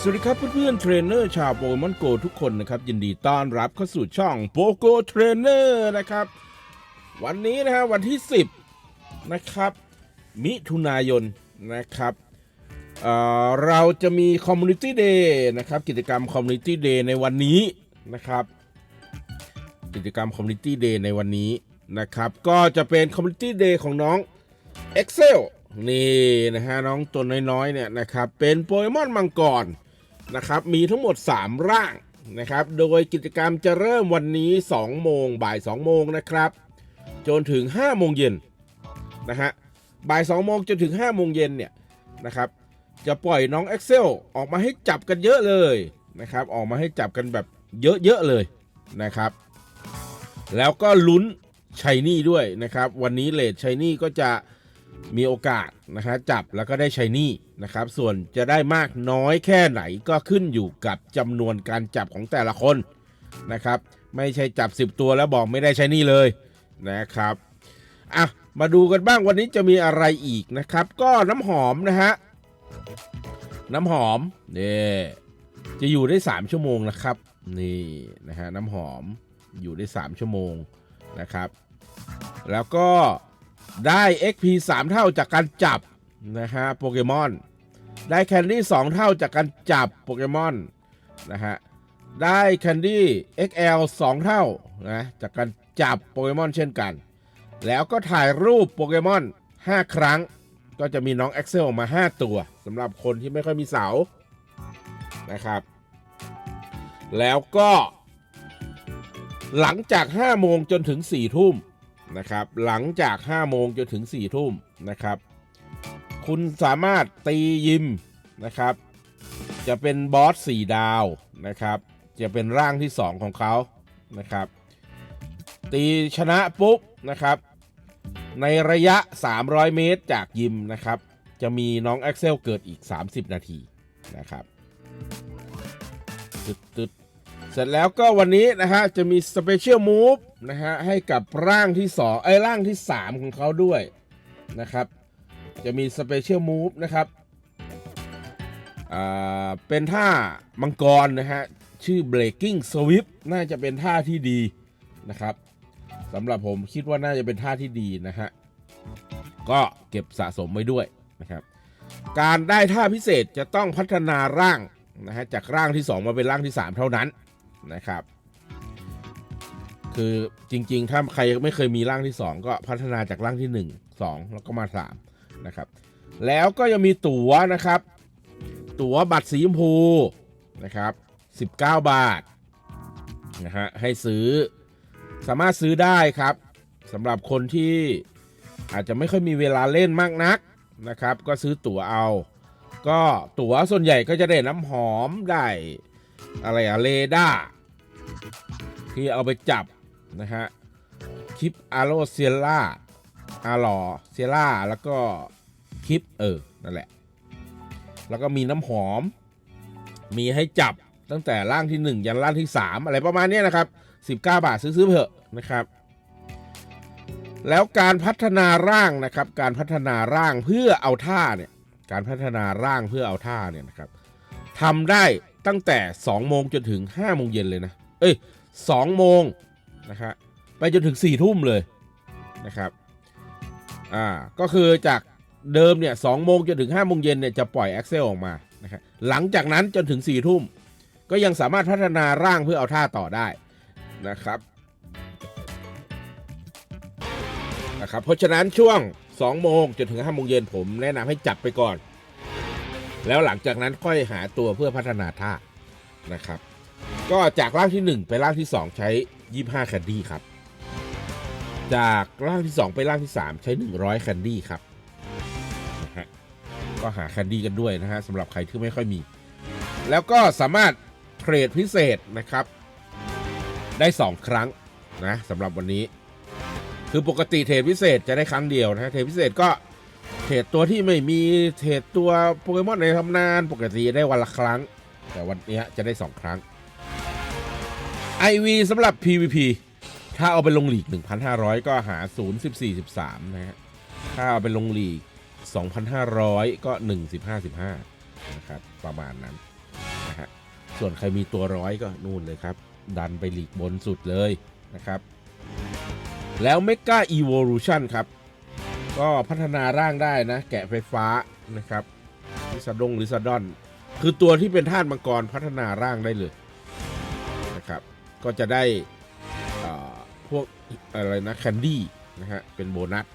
สวัสดีครับเพื่อนๆเทรนเนอร์ชาวโปเกมอนโกทุกคนนะครับ ยินดีต้อนรับเข้าสู่ช่องโปโกเทรนเนอร์นะครับ วันนี้นะฮะวันที่ 10 นะครับ มิถุนายนนะครับเเราจะมีคอมมูนิตี้เดย์นะครับกิจกรรมคอมมูนิตี้เดย์ในวันนี้นะครับ กิจกรรมคอมมูนิตี้เดย์ในวันนี้นะครับ ก็จะเป็นคอมมูนิตี้เดย์ของน้อง Excel นี่นะฮะน้องตัวน้อยๆเนี่ยนะครับเป็นโปเกมอนมังกร นะครับมีทั้งหมด 3 ร่างนะครับ โดยกิจกรรมจะเริ่มวันนี้ 2 โมงบ่าย 2 โมงนะครับ จนถึง 5 โมงเย็นนะฮะบ่าย 2 โมงจนถึง 5 โมงเย็นเนี่ยนะครับ จะปล่อยน้อง Excel ออกมาให้จับกันเยอะเลยนะครับ ออกมาให้จับกันแบบเยอะๆเลยนะครับ แล้วก็ลุ้นชัยนี่ด้วยนะครับ วันนี้เลดชัยนี่ก็จะ มีโอกาสนะครับจับแล้วก็ได้ใชัยนี่นะครับ ส่วนจะได้มากน้อยแค่ไหนก็ขึ้นอยู่กับจำนวนการจับของแต่ละคนนะครับ ไม่ใช่จับ 10 ตัวแล้วบอกไม่ได้ใชัยนี่เลยนะครับอะมาดูกันบ้างวันนี้จะมีอะไรอีกนะครับ ก็น้ำหอมนะฮะน้ำหอมเนี่จะอยู่ได้ 3 ชั่วโมงนะครับ นี่นะฮะน้ำหอมอยู่ได้ 3 ชั่วโมงนะครับ แล้วก็ ได้ XP 3 เท่าจากการจับนะฮะโปเกมอน ได้แคนดี้2เท่าจากการจับโปเกมอนนะฮะ ได้แคนดี้ XL 2 เท่านะจากการจับโปเกมอนเช่นกัน แล้วก็ถ่ายรูปโปเกมอน 5 ครั้ง ก็จะมีน้อง Excel ออกมา 5 ตัวสำหรับคนที่ไม่ค่อยมีเสานะครับ แล้วก็หลังจาก 5 โมงจนถึง 4 ทุ่ม นะครับ หลังจาก 5 โมงจนถึง 4 ทุ่มนะครับ คุณสามารถตียิมนะครับ จะเป็นบอส 4 ดาวนะครับ จะเป็นร่างที่ 2 ของเขานะครับ ตีชนะปุ๊บนะครับ ในระยะ 300 เมตรจากยิมนะครับ จะมีน้อง Axel เกิดอีก 30 นาทีนะครับตึดตึด ร็จแล้วก็วันนี้นะฮะจะมีสเปเชียลมูฟนะฮะให้กับร่างที่2ไอ้ร่างที่ 3 ของเขาด้วยนะครับ จะมีสเปเชียลมูฟนะครับอ่าเป็นท่ามังกรนะฮะชื่อ breaking swift น่าจะเป็นท่าที่ดีนะครับสำหรับผมคิดว่าน่าจะเป็นท่าที่ดีนะฮะก็เก็บสะสมไว้ด้วยนะครับ การได้ท่าพิเศษจะต้องพัฒนาร่างนะฮะจากร่างที่ 2 มาเป็นร่างที่ 3 เท่านั้น นะครับ คือจริง ๆ ถ้าใครไม่เคยมีร่างที่ 2 ก็พัฒนาจากร่างที่ 1 2 แล้วก็มา 3 นะครับ แล้วก็ยังมีตั๋วนะครับ ตั๋วบัตรสีชมพูนะครับ 19 บาทนะฮะให้ซื้อสามารถซื้อได้ครับสำหรับคนที่อาจจะไม่ค่อยมีเวลาเล่นมากนักนะครับ ก็ซื้อตั๋วเอา ก็ตั๋วส่วนใหญ่ก็จะได้น้ำหอมได้อะไรอะเลด้า ที่เอาไปจับนะฮะคลิปอาโรเซียล่าอาหลอเซียล่าแล้วก็คลิปเออนั่นแหละ แล้วก็มีน้ำหอม มีให้จับตั้งแต่ร่างที่ 1 ยันร่างที่ 3 อะไรประมาณนี้นะครับ 19 บาทซื้อๆเถอะนะครับ แล้วการพัฒนาร่างนะครับ การพัฒนาร่างเพื่อเอาท่าเนี่ยการพัฒนาร่างเพื่อเอาท่าเนี่ยนะครับทำได้ตั้งแต่ 2 โมงจนถึง 5 โมงเย็นเลยนะ เอ้ย 2 โมงนะฮะไปจนถึง 4 ทุ่มเลยนะครับอ่าก็คือจากเดิมเนี่ย2โมงจนถึง5โมงเย็นเนี่ยจะปล่อย Excel ออกมานะครับหลังจากนั้นจนถึง4ทุ่ม ก็ยังสามารถพัฒนาร่างเพื่อเอาท่าต่อได้นะครับนะครับ เพราะฉะนั้นช่วง 2 โมงจนถึง5โมงเย็นผมแนะนำให้จับไปก่อน แล้วหลังจากนั้นค่อยหาตัวเพื่อพัฒนาท่านะครับ ก็จากร่างที่ 1 ไปร่างที่ 2 ใช้ 25แคนดี้ครับ จากร่างที่ 2 ไปร่างที่ 3 ใช้ 100แคนดี้ครับนะฮะก็หาแคนดี้กันด้วยนะฮะสำหรับใครที่ไม่ค่อยมี แล้วก็สามารถเทรดพิเศษนะครับ ได้ 2 ครั้งนะสำหรับวันนี้ คือปกติเทรดพิเศษจะได้ครั้งเดียวนะฮะเทรดพิเศษก็เทรดตัวที่ไม่มีเทรดตัวโปเกมอนในตำนานปกติได้วันละครั้ง แต่วันนี้จะได้ 2 ครั้ง IV สำหรับ PVP ถ้าเอาไปลงหลีก 1,500 ก็หา 0 14 13 นะฮะ ถ้าเอาไปลงหลีก 2,500 ก็ 1 15 15 นะครับ ประมาณนั้นนะฮะ ส่วนใครมีตัวร้อยก็นู่นเลยครับ ดันไปหลีกบนสุดเลยนะครับ แล้ว Mega Evolution ครับ ก็พัฒนาร่างได้นะ แกะไฟฟ้านะครับลิซาดงลิซาดอน คือตัวที่เป็นธาตุมังกรพัฒนาร่างได้เลย ก็จะได้พวกอะไรนะแคนดี้นะฮะเป็นโบนัส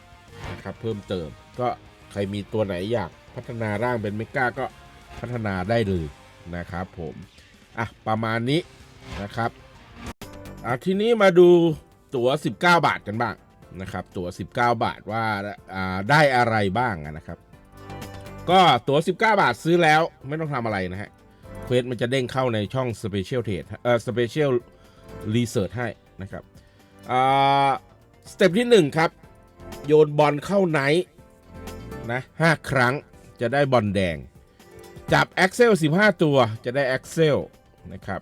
นะครับเพิ่มเติม ก็ใครมีตัวไหนอยากพัฒนาร่างเป็นเมกาก็พัฒนาได้เลยนะครับผมอะประมาณนี้นะครับอะทีนี้มาดูตั๋ว 19 บาทกันบ้างนะครับตั๋ว 19 บาทว่าอ่าได้อะไรบ้างนะครับ ก็ตั๋ว 19 บาทซื้อแล้วไม่ต้องทำอะไรนะฮะเควสมันจะเด้งเข้าในช่อง Special Trade เอ่อ Special Research ให้นะครับสเต็ปที่ 1 ครับ โยนบอลเข้าไนท์นะ5ครั้งจะได้บอลแดง จับ Axel 15 ตัวจะได้ Axel นะครับ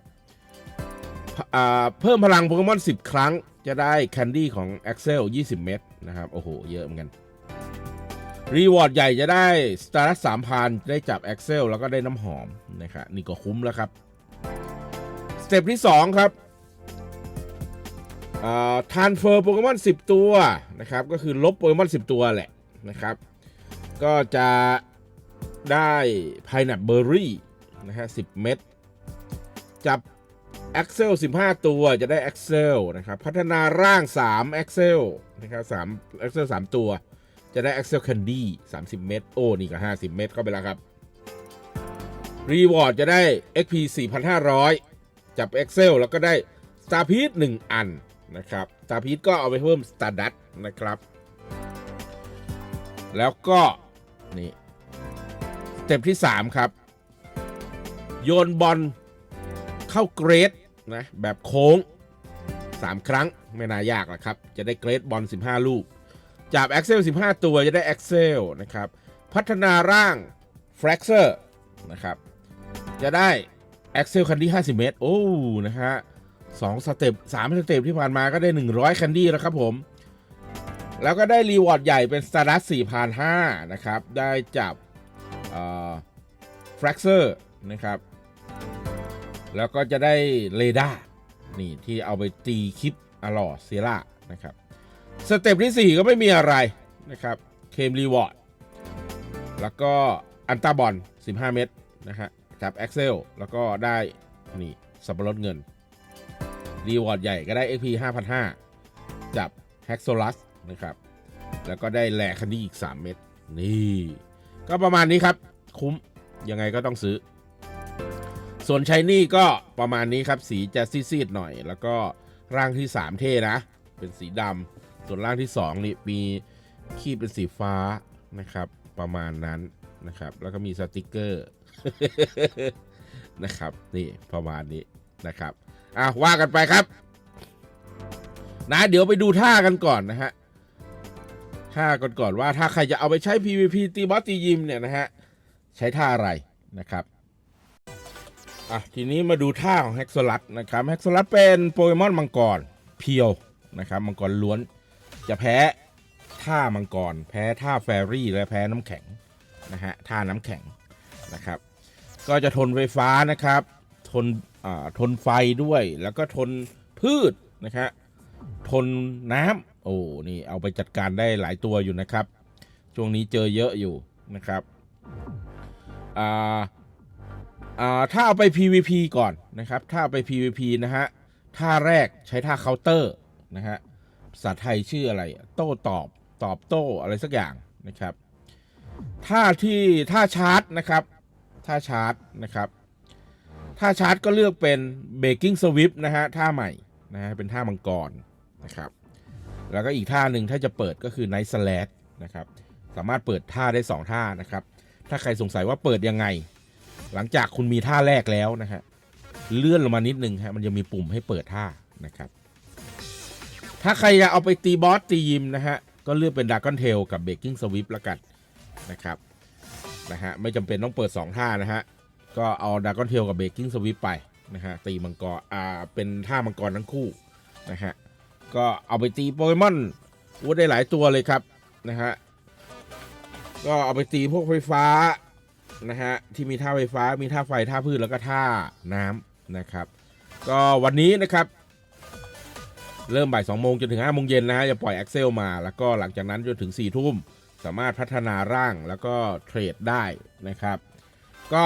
เพิ่มพลังโปเกมอน 10 ครั้งจะได้แคนดี้ของ Axel 20 เม็ดนะครับ โอ้โห เยอะเหมือนกัน รีวอร์ดใหญ่จะได้ s t a r สามพันได้จับ Axel แล้วก็ได้น้ำหอมนะครับนี่ก็คุ้มแล้วครับ สเต็ปที่ 2 ครับ ทานเฟอร์โปเกมอน10 ตัวนะครับก็คือลบโปเกมอน10 ตัวแหละนะครับ ก็จะได้พายนับเบอร์รี่นะฮะ10เม็ดจับ Axel 15 ตัวจะได้ Axel นะครับพัฒนาร่าง3 Axel นะครับ3 Axel 3ตัว จะได้ Axel Candy 30 เม็ดโอ้นี่ก็ 50 เม็ดเข้าไปแล้วครับ Reward จะได้ XP 4,500 จับ Excel แล้วก็ได้ Star p i e c e 1อัน นะครับ Star p i e c e ก็เอาไปเพิ่ม Stardust นะครับ แล้วก็ นี่สเต็ปที่ 3 ครับ โยนบอลเข้าเกรดนะแบบโค้ง 3 ครั้งไม่น่ายากหรอกครับ จะได้เกรดบอล 15 ลูก จับ Axel 15 ตัวจะได้ Axel นะครับ พัฒนาร่าง Fraxer นะครับ จะได้ Axel Candy 50 เมตร โอ้ นะฮะ สองสเต็ปสามสเต็ปที่ผ่านมาก็ได้ 100 Candy แล้วครับผม แล้วก็ได้รีวอร์ดใหญ่เป็น Stardust 4,500 นะครับ ได้จับเอ่อ Fraxer นะครับ แล้วก็จะได้เรดาร์นี่ ที่เอาไปตีคลิปอลอเซล่านะครับ สเต็ปที่ 4 ก็ไม่มีอะไรนะครับ เคมรีวอร์ด แล้วก็อันตาบอล 15 เม็ดนะฮะจับ Excel แล้วก็ได้นี่สับปะรดเงิน รีวอร์ดใหญ่ก็ได้ XP 5,500 จับ h e x o l u s นะครับ แล้วก็ได้แลคันดี้อีก 3 เม็ดนี่ ก็ประมาณนี้ครับ คุ้ม ยังไงก็ต้องซื้อ ส่วนชายนี่ก็ประมาณนี้ครับ สีจะซีดๆหน่อย แล้วก็ร่างที่ 3 เท่นะ เป็นสีดำส่วนร่างที่ 2 นี่มีขีดเป็นสีฟ้านะครับ ประมาณนั้นนะครับ แล้วก็มีสติกเกอร์นะครับ นี่ประมาณนี้นะครับ อะว่ากันไปครับ นะเดี๋ยวไปดูท่ากันก่อนนะฮะท่าก่อนก่อนว่าถ้าใครจะเอาไปใช้ PVP ตีบอสตียิมเนี่ยนะฮะใช้ท่าอะไรนะครับอะทีนี้มาดูท่าของแฮก o ลัสนะครับแฮก o ลัสเป็นโปเกมอนมังกรเพียวนะครับมังกรล้วนจะแพ้ท่ามังกร แพ้ท่าแฟรี่ และแพ้น้ำแข็งนะฮะท่าน้ำแข็งนะครับ ก็จะทนไฟฟ้านะครับ ทน ทนไฟด้วยแล้วก็ทนพืชนะครับทนน้ำโอ้นี่เอาไปจัดการได้หลายตัวอยู่นะครับ ช่วงนี้เจอเยอะอยู่นะครับอ่าอ่าถ้าเอาไป PVP ก่อนนะครับ ถ้าเอาไป PVP นะฮะท่าแรกใช้ท่าเคาน์เตอร์นะฮะภาษาไทยชื่ออะไร โต้ตอบตอบโต้อะไรสักอย่างนะครับท่าที่ท่าชาร์จนะครับท่าชาร์จนะครับ ท่าชาร์จก็เลือกเป็นเบกกิ้งสวิปนะฮะท่าใหม่นะฮะเป็นท่ามังกรนะครับ แล้วก็อีกท่าหนึ่งถ้าจะเปิดก็คือไนท์สแลดนะครับ สามารถเปิดท่าได้ 2 ท่านะครับ ถ้าใครสงสัยว่าเปิดยังไง หลังจากคุณมีท่าแรกแล้วนะฮะเลื่อนลงมานิดนึงฮะมันจะมีปุ่มให้เปิดท่านะครับ ถ้าใครอยากเอาไปตีบอสตียิมนะฮะก็เลือกเป็นด r ก g นเทลกับเบกกิ้งสวิปละกันนะครับนะฮะไม่จำเป็นต้องเปิด 2 ท่านะฮะ ก็เอาด r ก g นเทลกับเบกกิ้งสวิปไปนะฮะตีมังกรอ่าเป็นท่ามังกรทั้งคู่นะฮะก็เอาไปตีโปเกมอนวูดได้หลายตัวเลยครับนะฮะก็เอาไปตีพวกไฟฟ้านะฮะที่มีท่าไฟฟ้ามีท่าไฟท่าพืชแล้วก็ท่าน้ำนะครับ ก็วันนี้นะครับ เริ่มบ่าย2โมงจนถึง5โมงเย็นนะฮะจะปล่อย Excel มา แล้วก็หลังจากนั้นจนถึง4ทุ่มสามารถพัฒนาร่างแล้วก็เทรดได้นะครับ ก็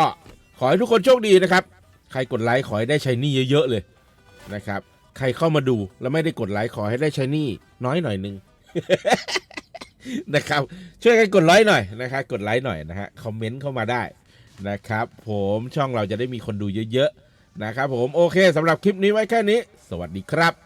ขอให้ทุกคนโชคดีนะครับ ใครกดไลค์ขอให้ได้ใช้หนี่เยอะๆเลยนะครับ ใครเข้ามาดูแล้วไม่ได้กดไลค์ขอให้ได้ใช้หนี่น้อยหน่อยนึงนะครับ ช่วยกันกดไลค์หน่อยนะครับกดไลค์หน่อยนะฮะคอมเมนต์เข้ามาได้นะครับ ผมช่องเราจะได้มีคนดูเยอะๆนะครับผมโอเคสำหรับคลิปนี้ไว้แค่นี้ สวัสดีครับ